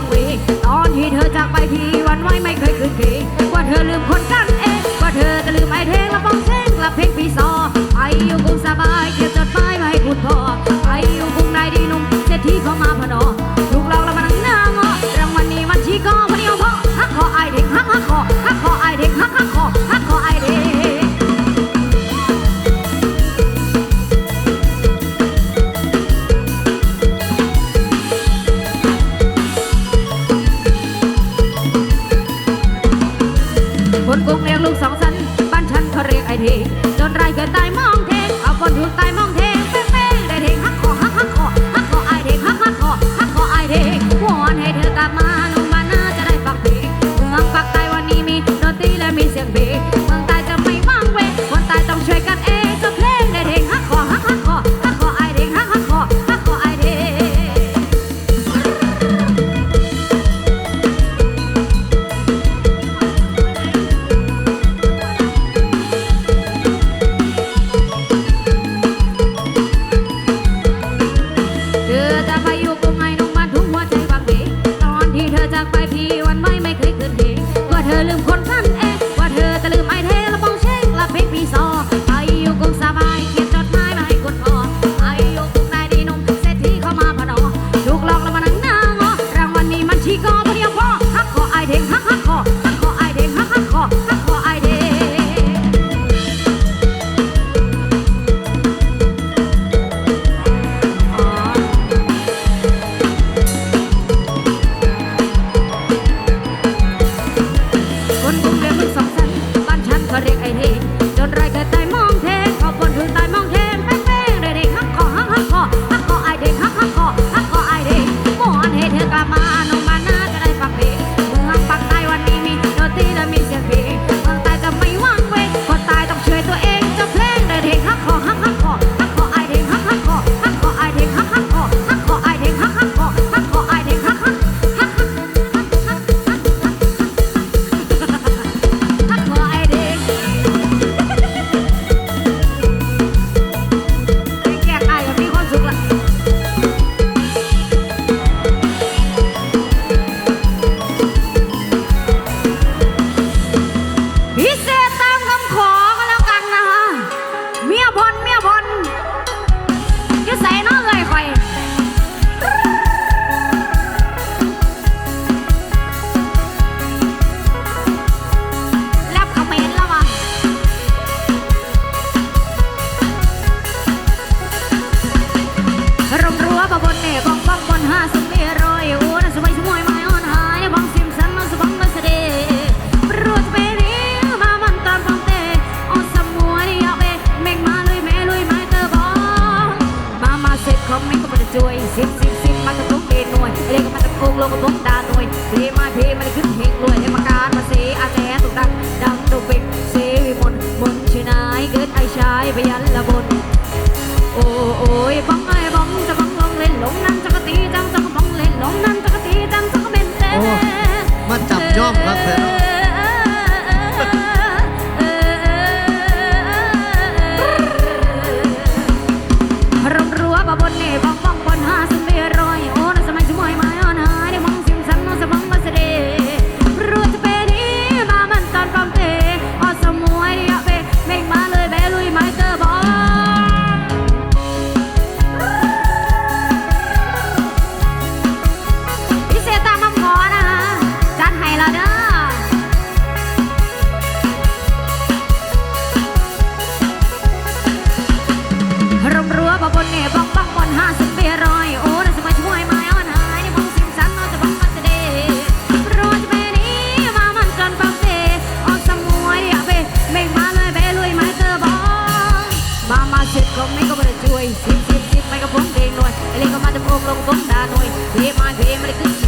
วังวี ตอนที่เธอจากไปที่วันไว้ไม่เคยคืนดีว่าเธอลืมคนกัน คนกรุงเรียกลูกสองสันบ้านฉันเขาเรียกไอทีโดนไรเกิน ลงตบดาหน่วยเพมาเพมันขึ้นเฮงรวยเทมการมาเสอาแสสุดังดังตุกเบกเสวิมนมนชนายเกิดไอชายพยัน รุมรัวพอบนเน่ยบ้องบองบนห้าสิบเปียรอยโอ้น่าจะมาช่วยมาอ่อนหายในวงสิมสันนอนจะบ้องมันจะเดรอจะไปนี้มามันจนปังเตออกสมวยอยากไปเม่งมาเลยไปลุยไม้เจอบ้องมามาสิบก็ไม่ก็ไม่ได้ช่วยสิบสิบสิบไม่ก็พุ่งเด้งหน่อยไอเล็กก็มาจะพุ่งลงพุ่งด่าหน่อยเทมาเทมาได้ขึ้